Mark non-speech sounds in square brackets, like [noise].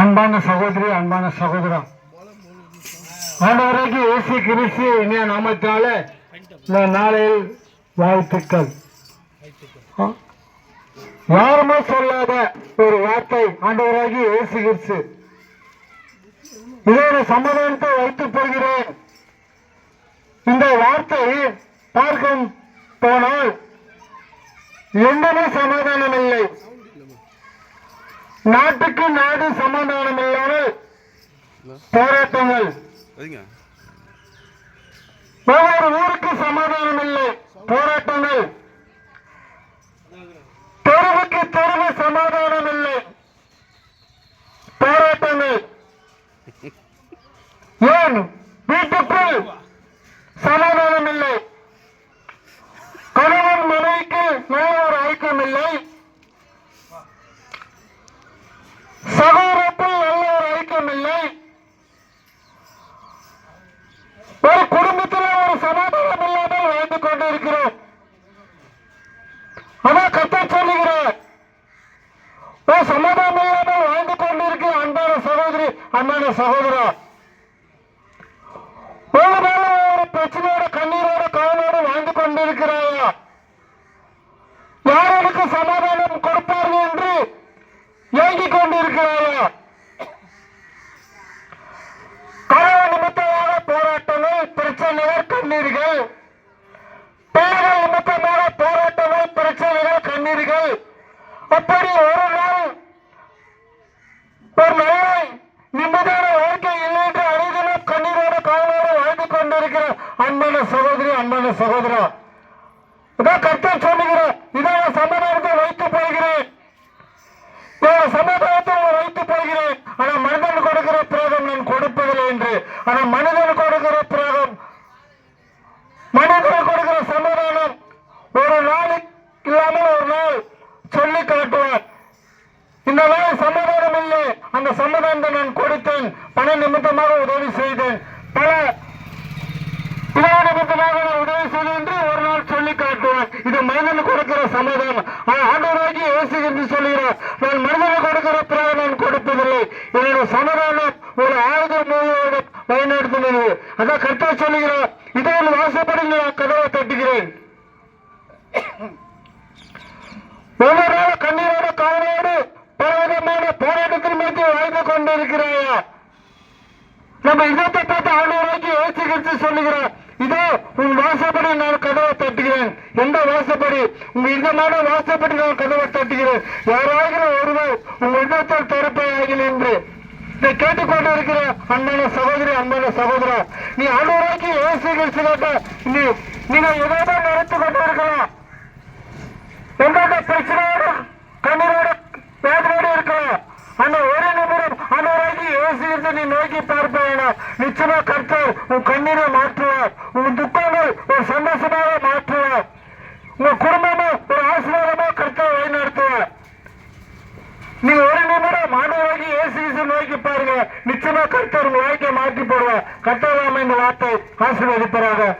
அன்பான சகோதரி அன்பான சகோதரா. ஆண்டவராகி இயேசு கிறிஸ்து இனிய நாமத்தால இந்த நாளில் வாழ்த்துக்கள். யாருமே சொல்லாத ஒரு வார்த்தை ஆண்டவராகி இயேசு கிறிஸ்து. இதோட சமாதானத்தை வைத்துப் போகிறேன் இந்த வார்த்தை பார்க்கும் போனால் எந்தமே சமாதானம் இல்லை நாட்டுக்கு நாடு சமாதானம் இல்லாமல் போராட்டங்கள் ஒவ்வொரு ஊருக்கு சமாதானம் இல்லை போராட்டங்கள். தெருவுக்கு தெருவு சமாதானம் இல்லை போராட்டங்கள். [laughs] ஏன்? இருக்கிறோம் ஆனா கத்த சொல்லுகிறார் சமாதானம் இல்லாமல் வாழ்ந்து கொண்டிருக்கிற அன்பான சகோதரி அன்பான சகோதரா பிரச்சனைகள் அப்படி ஒரு நாள் ஒரு நல்ல நிம்மதியான வாழ்க்கை இல்லை என்று அனைவரும் கண்ணீரோட கவனோடு வாழ்ந்து கொண்டிருக்கிற அன்பான சகோதரி அன்பான சகோதரா. இதான் கர்த்தர் சொல்லுகிறேன் இதை சமுதாயத்தை வைத்து போகிறேன். சமுதாயத்தில் வைத்து போகிறேன். ஆனா மனிதன் கொடுக்கிற பிரேதம் நான் கொடுப்பதில்லை என்று. ஆனா மனிதன் கொடுக்கிற பிராகம் மனிதன் கொடுக்கிற சமாதானம் ஒரு நாள் இல்லாமல் ஒரு நாள் சொல்லி காட்டுவார் இந்த நாள் சமாதானம் இல்லை அந்த சமாதானத்தை நான் கொடுத்தேன். பண நிமித்தமாக உதவி செய்தேன். பல இதோட நிமித்தமாக நான் உதவி செய்தேன் என்று ஒரு நாள் சொல்லி காட்டுவார். இது மனிதன் கொடுக்கிற சமாதானம் ஆண்டவராகி இயேசு என்று சொல்கிறார். நான் மனிதனுக்கு கொடுக்கிற பிறகு நான் கொடுப்பதில்லை. என்னுடைய சமாதானம் ஒரு ஆயுதம் மூலியோட பயன்படுத்தினது அதான் கருத்தா சொல்லுகிறார். இதை வாசப்படுங்க நான் கதவை தட்டுகிறேன். ஒவ்வொரு நாளும் கண்ணீர் நம்ம இதத்தை பார்த்து ஆண்டவராக்கி இயேசு கிறிஸ்து சொல்லுகிறோம் இதோ உன் வாசப்படி நான் கதவை தட்டுகிறேன். எந்த வாசப்படி? உங்க இதமான வாசப்படி நான் கதவை தட்டுகிறேன். யாராகிற ஒருவர் உங்க இதத்தில் திறப்பாயாக என்று இதை கேட்டுக்கொண்டு இருக்கிற அன்பான சகோதரி அன்பான சகோதரா நீ ஆண்டவராக்கி இயேசு கிறிஸ்து கேட்ட நீ நீங்க ஏதோ நடத்து கொண்டு இருக்கலாம் எந்தெந்த பிரச்சனையோடு கண்ணீரோடு வேதனையோடு இருக்கலாம் அந்த ஒரு நிமிடம் அன்றைக்கு நீ நோக்கி பார்ப்பேனா. நிச்சயமா கர்த்தர் உன் கண்ணீரை மாற்றுவார். உன் துக்கங்கள் ஒரு சந்தோஷமாக மாற்றுவார். உன் குடும்பமா ஒரு ஆசீர்வாதமா கர்த்தர் வழிநடத்துவார். நீ ஒரு நிமிடம் மாணவராகி ஏசு நோக்கி பாருங்க. நிச்சயமா கர்த்தர் உங்க வாழ்க்கையை மாற்றி போடுவார். கர்த்தர் இந்த வார்த்தை ஆசீர்வதிப்பராக.